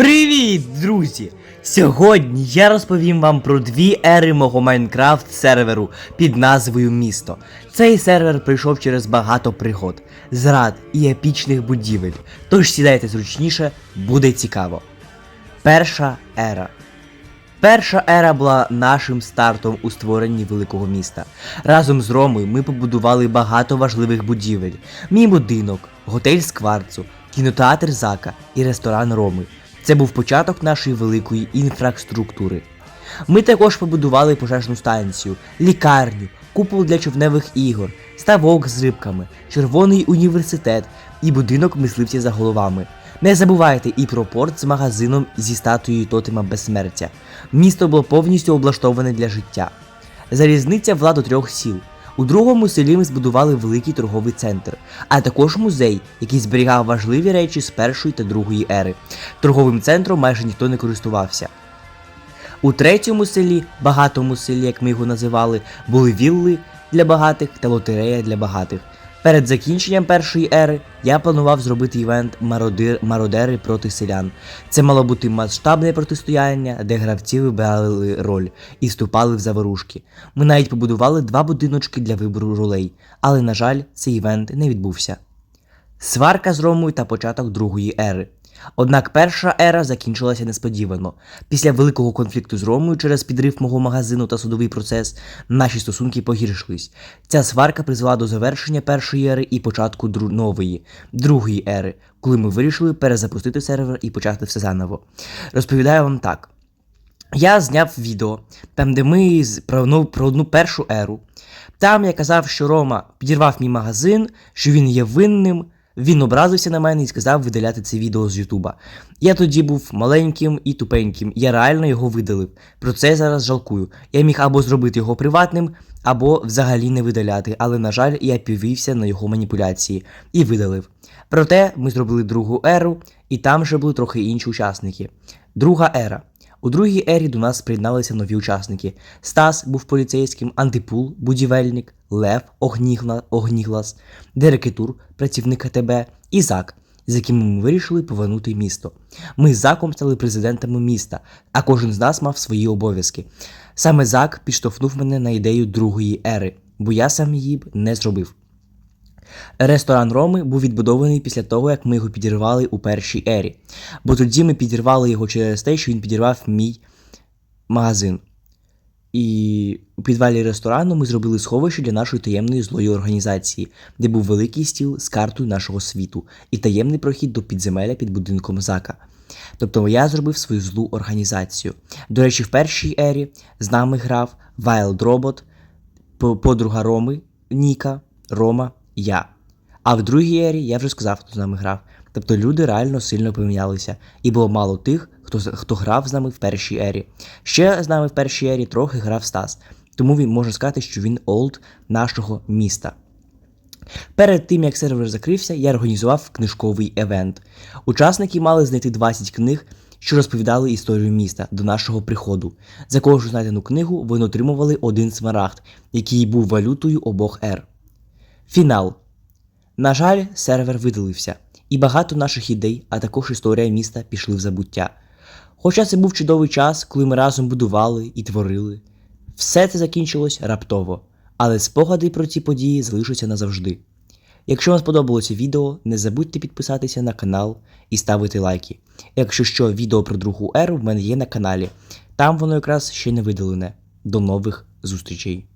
Привіт, друзі! Сьогодні я розповім вам про дві ери мого Майнкрафт серверу під назвою Місто. Цей сервер прийшов через багато пригод, зрад і епічних будівель. Тож сідайте зручніше, буде цікаво. Перша ера. Перша ера була нашим стартом у створенні великого міста. Разом з Ромою ми побудували багато важливих будівель: мій будинок, готель з кварцу, кінотеатр Зака і ресторан Роми. Це був початок нашої великої інфраструктури. Ми також побудували пожежну станцію, лікарню, купол для човневих ігор, ставок з рибками, червоний університет і будинок мисливця за головами. Не забувайте і про порт з магазином зі статуєю тотема безсмертя. Місто було повністю облаштоване для життя. Залізниця вела до трьох сіл. У другому селі ми збудували великий торговий центр, а також музей, який зберігав важливі речі з першої та другої ери. Торговим центром майже ніхто не користувався. У третьому селі, багатому селі, як ми його називали, були вілли для багатих та лотерея для багатих. Перед закінченням першої ери я планував зробити івент «Мародир- Мародери проти селян. Це мало бути масштабне протистояння, де гравці вибирали роль і вступали в заворушки. Ми навіть побудували два будиночки для вибору ролей, але, на жаль, цей івент не відбувся. Сварка з Ромою та початок другої ери. Однак перша ера закінчилася несподівано. Після великого конфлікту з Ромою через підрив мого магазину та судовий процес наші стосунки погіршились. Ця сварка призвела до завершення першої ери і початку дру- нової, другої ери, коли ми вирішили перезапустити сервер і почати все заново. Розповідаю вам так. Я зняв відео, там, де ми про, одну, про одну першу еру. Там я казав, що Рома підірвав мій магазин, що він є винним. Він образився на мене і сказав видаляти це відео з Ютуба. Я тоді був маленьким і тупеньким, я реально його видалив. Про це я зараз жалкую. Я міг або зробити його приватним, або взагалі не видаляти, але, на жаль, я повівся на його маніпуляції і видалив. Проте ми зробили другу еру, і там вже були трохи інші учасники. Друга ера. У другій ері до нас приєдналися нові учасники. Стас був поліцейським, Антипул, будівельник, Лев, Огнігла, Огніглас, Дерекитур, працівник АТБ, і Зак, з якими ми вирішили повернути місто. Ми з Заком стали президентами міста, а кожен з нас мав свої обов'язки. Саме Зак підштовхнув мене на ідею другої ери, бо я сам її б не зробив. Ресторан Роми був відбудований після того, як ми його підірвали у першій ері. Бо тоді ми підірвали його через те, що він підірвав мій магазин. І у підвалі ресторану ми зробили сховище для нашої таємної злої організації, де був великий стіл з картою нашого світу і таємний прохід до підземелля під будинком Зака. Тобто я зробив свою злу організацію. До речі, в першій ері з нами грав Wild Robot, подруга Роми, Ніка, Рома, я. А в другій ері я вже сказав, хто з нами грав. Тобто люди реально сильно помінялися, і було мало тих, хто, хто грав з нами в першій ері. Ще з нами в першій ері трохи грав Стас, тому він може сказати, що він олд нашого міста. Перед тим як сервер закрився, я організував книжковий евент. Учасники мали знайти 20 книг, що розповідали історію міста до нашого приходу. За кожну знайдену книгу вони отримували один смарагд, який був валютою обох ер. Фінал. На жаль, сервер видалився, і багато наших ідей, а також історія міста пішли в забуття. Хоча це був чудовий час, коли ми разом будували і творили. Все це закінчилось раптово, але спогади про ці події залишаться назавжди. Якщо вам сподобалося відео, не забудьте підписатися на канал і ставити лайки. Якщо що, відео про другу еру в мене є на каналі, там воно якраз ще не видалене. До нових зустрічей!